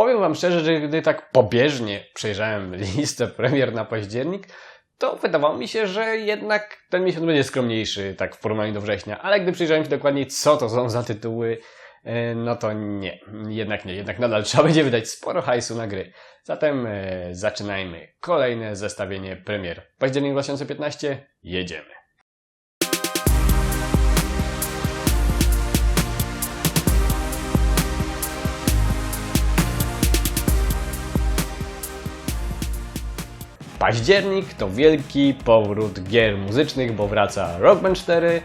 Powiem Wam szczerze, że gdy tak pobieżnie przejrzałem listę premier na październik, to wydawało mi się, że jednak ten miesiąc będzie skromniejszy, tak w porównaniu do września. Ale gdy przyjrzałem się dokładniej, co to są za tytuły, e, no to nie, jednak nie, jednak nadal trzeba będzie wydać sporo hajsu na gry. Zatem e, zaczynajmy kolejne zestawienie premier. Październik 2015, jedziemy. Październik to wielki powrót gier muzycznych, bo wraca Rock Band 4,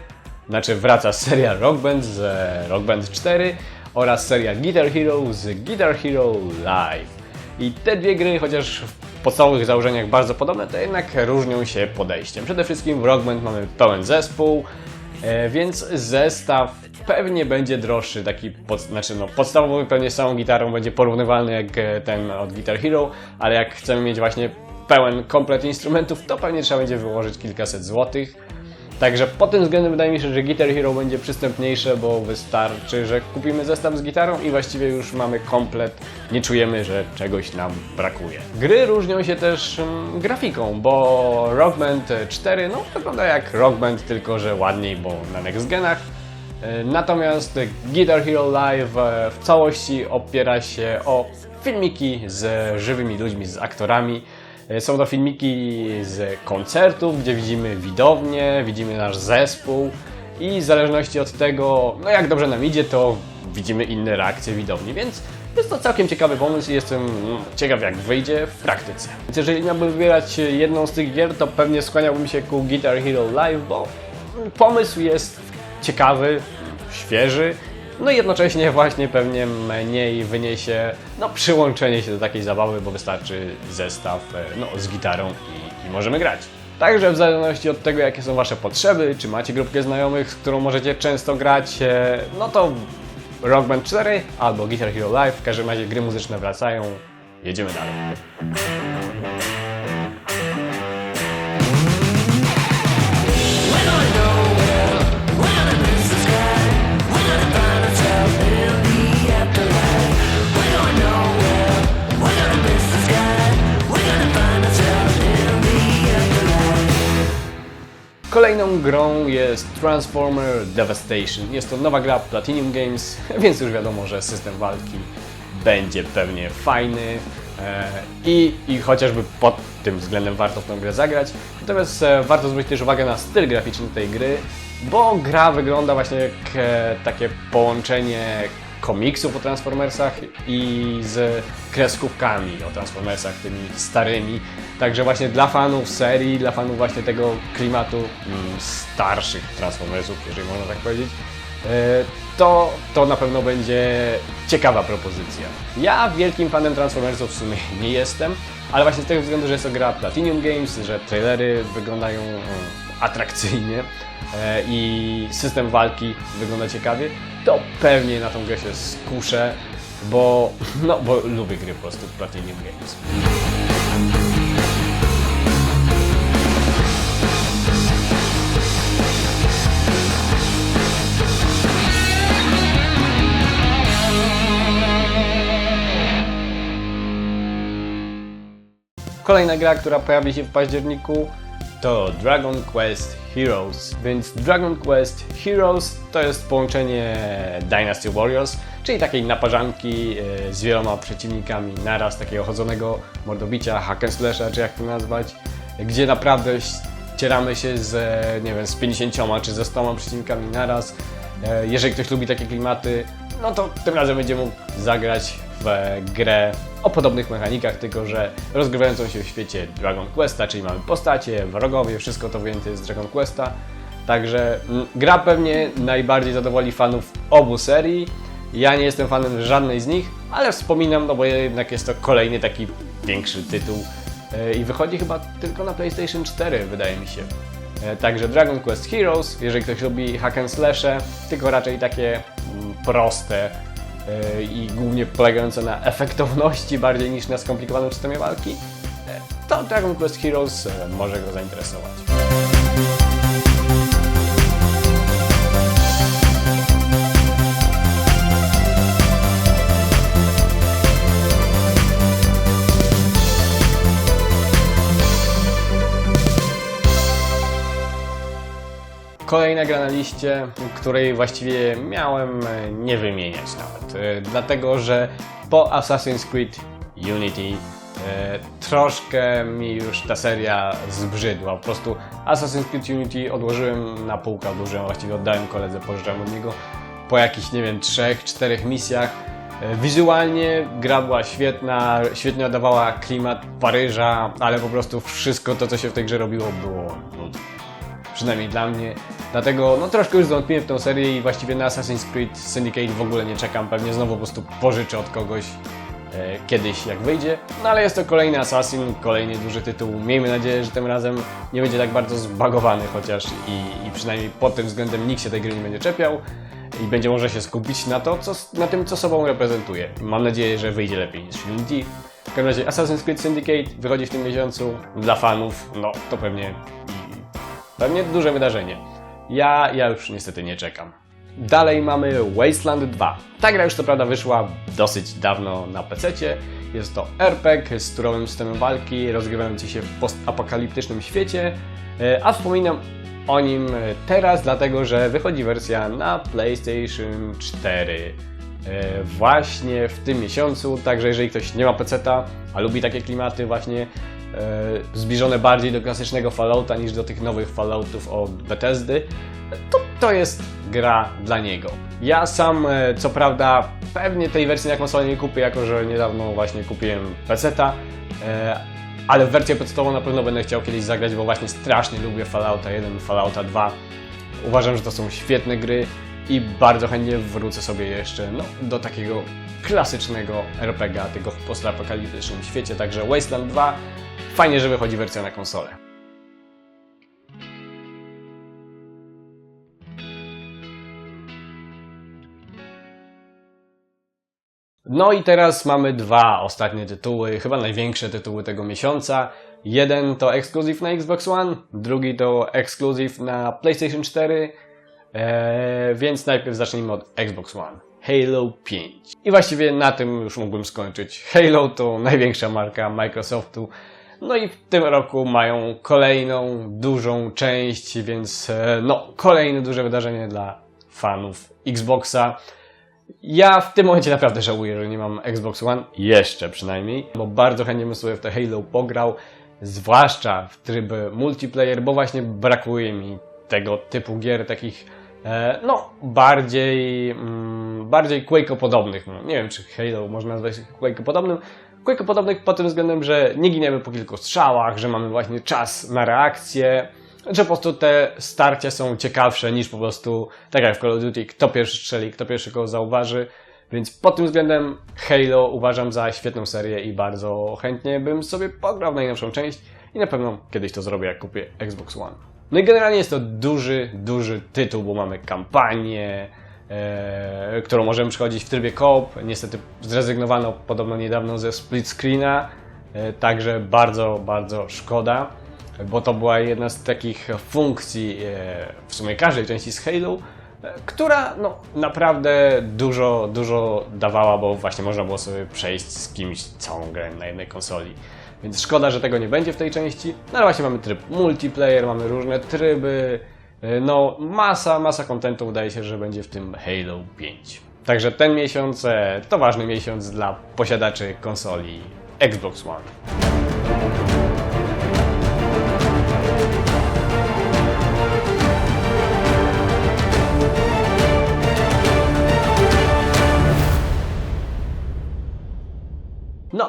znaczy wraca seria Rock Band z Rock Band 4 oraz seria Guitar Hero z Guitar Hero Live. I te dwie gry, chociaż w podstawowych założeniach bardzo podobne, to jednak różnią się podejściem. Przede wszystkim w Rock Band mamy pełen zespół, e, więc zestaw pewnie będzie droższy, taki pod, znaczy no, podstawowy pewnie z całą gitarą będzie porównywalny jak ten od Guitar Hero, ale jak chcemy mieć właśnie pełen komplet instrumentów, to pewnie trzeba będzie wyłożyć kilkaset złotych. Także pod tym względem wydaje mi się, że Guitar Hero będzie przystępniejsze, bo wystarczy, że kupimy zestaw z gitarą i właściwie już mamy komplet, nie czujemy, że czegoś nam brakuje. Gry różnią się też mm, grafiką, bo Rock Band 4 no, wygląda jak Rock Band, tylko że ładniej, bo na next genach. E, Natomiast Guitar Hero Live e, w całości opiera się o filmiki z żywymi ludźmi, z aktorami. E, Są to filmiki z koncertów, gdzie widzimy widownię, widzimy nasz zespół i w zależności od tego, no jak dobrze nam idzie, to widzimy inne reakcje widowni, więc jest to całkiem ciekawy pomysł i jestem ciekaw jak wyjdzie w praktyce. Więc jeżeli miałbym wybierać jedną z tych gier, to pewnie skłaniałbym się ku Guitar Hero Live, bo pomysł jest ciekawy, świeży, no i jednocześnie właśnie pewnie mniej wyniesie no, przyłączenie się do takiej zabawy, bo wystarczy zestaw e, no, z gitarą i, i możemy grać. Także w zależności od tego, jakie są Wasze potrzeby, czy macie grupkę znajomych, z którą możecie często grać, e, no to Rock Band 4 albo Guitar Hero Live, w każdym razie gry muzyczne wracają. Jedziemy dalej. Kolejną grą jest Transformer Devastation. Jest to nowa gra Platinum Games, więc już wiadomo, że system walki będzie pewnie fajny e, i, i chociażby pod tym względem warto w tę grę zagrać. Natomiast e, warto zwrócić też uwagę na styl graficzny tej gry, bo gra wygląda właśnie jak e, takie połączenie komiksów o Transformersach i z kreskówkami o Transformersach, tymi starymi. Także właśnie dla fanów serii, dla fanów właśnie tego klimatu mm, starszych Transformersów, jeżeli można tak powiedzieć, e, to, to na pewno będzie ciekawa propozycja. Ja wielkim fanem Transformersów w sumie nie jestem, ale właśnie z tego względu, że jest to gra Platinum Games, że trailery wyglądają mm, atrakcyjnie e, i system walki wygląda ciekawie, to pewnie na tą grę się skuszę, bo, no, bo lubię gry po prostu Platinum. Kolejna gra, która pojawi się w październiku to Dragon Quest Heroes. Więc Dragon Quest Heroes to jest połączenie Dynasty Warriors, czyli takiej naparzanki e, z wieloma przeciwnikami naraz, takiego chodzonego mordobicia, hack and slasha, czy jak to nazwać, gdzie naprawdę ścieramy się z, e, nie wiem, z 50 czy ze 100 przeciwnikami naraz. E, Jeżeli ktoś lubi takie klimaty, no to tym razem będzie mógł zagrać w grę o podobnych mechanikach, tylko że rozgrywającą się w świecie Dragon Questa, czyli mamy postacie, wrogowie, wszystko to wyjęte jest z Dragon Questa. Także mm, gra pewnie najbardziej zadowoli fanów obu serii. Ja nie jestem fanem żadnej z nich, ale wspominam, no bo jednak jest to kolejny taki większy tytuł e, i wychodzi chyba tylko na PlayStation 4, wydaje mi się. E, Także Dragon Quest Heroes, jeżeli ktoś lubi hack and slashe, tylko raczej takie proste e, i głównie polegające na efektowności bardziej niż na skomplikowanym systemie walki, e, to Dragon Quest Heroes e, może go zainteresować. Kolejna gra na liście, której właściwie miałem nie wymieniać nawet, e, dlatego że po Assassin's Creed Unity e, troszkę mi już ta seria zbrzydła. Po prostu Assassin's Creed Unity odłożyłem na półkę, odłożyłem, właściwie oddałem koledze, pożyczałem od niego po jakichś, nie wiem, trzech, czterech misjach. E, Wizualnie gra była świetna, świetnie oddawała klimat Paryża, ale po prostu wszystko to, co się w tej grze robiło, było przynajmniej dla mnie. Dlatego no troszkę już zwątpiłem w tą serię i właściwie na Assassin's Creed Syndicate w ogóle nie czekam. Pewnie znowu po prostu pożyczę od kogoś e, kiedyś jak wyjdzie. No ale jest to kolejny Assassin, kolejny duży tytuł. Miejmy nadzieję, że tym razem nie będzie tak bardzo zbagowany chociaż i, i przynajmniej pod tym względem nikt się tej gry nie będzie czepiał i będzie może się skupić na, to, co, na tym, co sobą reprezentuje. Mam nadzieję, że wyjdzie lepiej niż Unity. W każdym razie Assassin's Creed Syndicate wychodzi w tym miesiącu. Dla fanów, no to pewnie Pewnie duże wydarzenie. Ja, ja już niestety nie czekam. Dalej mamy Wasteland 2. Ta gra już co prawda wyszła dosyć dawno na PC. Jest to RPG z turowym systemem walki, rozgrywający się w postapokaliptycznym świecie, e, a wspominam o nim teraz, dlatego że wychodzi wersja na PlayStation 4 e, właśnie w tym miesiącu, także jeżeli ktoś nie ma PC-ta, a lubi takie klimaty właśnie zbliżone bardziej do klasycznego Fallouta niż do tych nowych Falloutów od Bethesdy, to to jest gra dla niego. Ja sam, e, co prawda, pewnie tej wersji na konsolę nie kupię, jako że niedawno właśnie kupiłem PC-ta, e, ale w wersję podstawową na pewno będę chciał kiedyś zagrać, bo właśnie strasznie lubię Fallouta 1, Fallouta 2. Uważam, że to są świetne gry i bardzo chętnie wrócę sobie jeszcze no, do takiego klasycznego RPG, tego w postapokaliptycznym świecie. Także Wasteland 2, fajnie, że wychodzi wersja na konsolę. No i teraz mamy dwa ostatnie tytuły, chyba największe tytuły tego miesiąca. Jeden to ekskluzyw na Xbox One, drugi to ekskluzyw na PlayStation 4, eee, więc najpierw zacznijmy od Xbox One. Halo 5. I właściwie na tym już mógłbym skończyć. Halo to największa marka Microsoftu. No i w tym roku mają kolejną dużą część, więc e, no, kolejne duże wydarzenie dla fanów Xboxa. Ja w tym momencie naprawdę żałuję, że nie mam Xbox One, jeszcze przynajmniej, bo bardzo chętnie bym sobie w te Halo pograł, zwłaszcza w tryb multiplayer, bo właśnie brakuje mi tego typu gier, takich no, bardziej, mm, bardziej Quake'o-podobnych. No, nie wiem, czy Halo można nazwać Quake'o-podobnym. Quake'o-podobnych pod tym względem, że nie giniemy po kilku strzałach, że mamy właśnie czas na reakcję, że po prostu te starcia są ciekawsze niż po prostu, tak jak w Call of Duty, kto pierwszy strzeli, kto pierwszy kogo zauważy. Więc pod tym względem Halo uważam za świetną serię i bardzo chętnie bym sobie pograł najnowszą część i na pewno kiedyś to zrobię, jak kupię Xbox One. No i generalnie jest to duży, duży tytuł, bo mamy kampanię, e, którą możemy przechodzić w trybie co-op. Niestety zrezygnowano podobno niedawno ze split screena, e, także bardzo, bardzo szkoda bo to była jedna z takich funkcji e, w sumie każdej części z Halo, która no, naprawdę dużo, dużo dawała, bo właśnie można było sobie przejść z kimś całą grę na jednej konsoli. Więc szkoda, że tego nie będzie w tej części. No ale właśnie mamy tryb multiplayer, mamy różne tryby. e, No, masa, masa kontentu wydaje się, że będzie w tym Halo 5. Także ten miesiąc e, to ważny miesiąc dla posiadaczy konsoli Xbox One.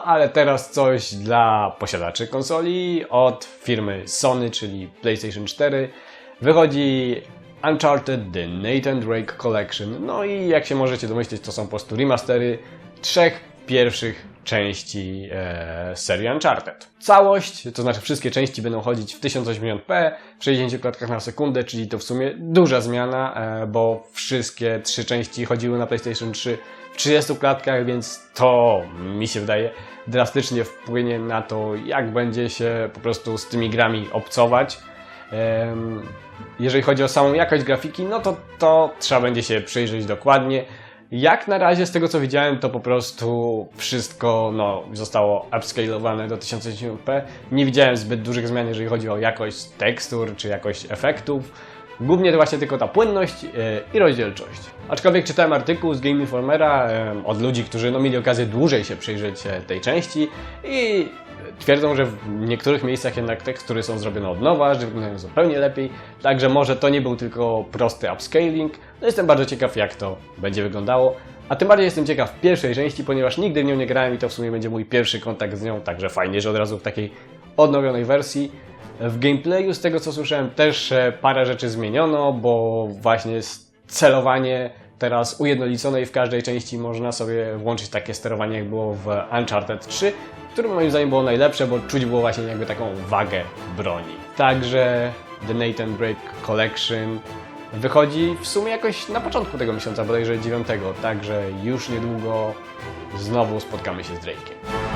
Ale teraz coś dla posiadaczy konsoli od firmy Sony, czyli PlayStation 4. Wychodzi Uncharted The Nathan Drake Collection. No i jak się możecie domyślić, to są po prostu remastery trzech pierwszych części e, serii Uncharted. Całość, to znaczy wszystkie części będą chodzić w 1080p, w 60 klatkach na sekundę, czyli to w sumie duża zmiana, e, bo wszystkie trzy części chodziły na PlayStation 3 w 30 klatkach, więc to mi się wydaje drastycznie wpłynie na to, jak będzie się po prostu z tymi grami obcować. Jeżeli chodzi o samą jakość grafiki, no to to trzeba będzie się przyjrzeć dokładnie. Jak na razie, z tego co widziałem, to po prostu wszystko no, zostało upscalowane do 1080p. Nie widziałem zbyt dużych zmian, jeżeli chodzi o jakość tekstur czy jakość efektów. Głównie to właśnie tylko ta płynność e, i rozdzielczość. Aczkolwiek czytałem artykuł z Game Informera od ludzi, którzy no, mieli okazję dłużej się przyjrzeć e, tej części i twierdzą, że w niektórych miejscach jednak tekstury są zrobione od nowa, że wyglądają zupełnie lepiej, także może to nie był tylko prosty upscaling. No jestem bardzo ciekaw jak to będzie wyglądało. A tym bardziej jestem ciekaw pierwszej części, ponieważ nigdy w nią nie grałem i to w sumie będzie mój pierwszy kontakt z nią, także fajnie, że od razu w takiej odnowionej wersji. W gameplayu, z tego co słyszałem, też e, parę rzeczy zmieniono, bo właśnie celowanie teraz ujednolicone i w każdej części można sobie włączyć takie sterowanie, jak było w Uncharted 3, które moim zdaniem było najlepsze, bo czuć było właśnie jakby taką wagę broni. Także The Nathan Drake Collection wychodzi w sumie jakoś na początku tego miesiąca, bodajże 9, także już niedługo znowu spotkamy się z Drake'iem.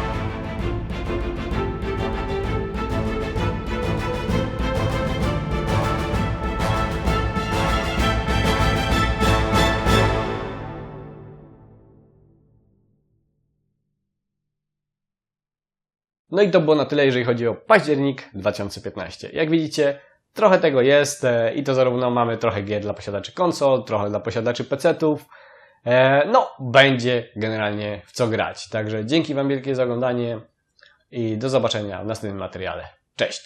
No i to było na tyle, jeżeli chodzi o październik 2015. Jak widzicie, trochę tego jest e, i to zarówno mamy trochę gier dla posiadaczy konsol, trochę dla posiadaczy PC-ów. E, No, będzie generalnie w co grać. Także dzięki Wam wielkie za oglądanie i do zobaczenia w następnym materiale. Cześć!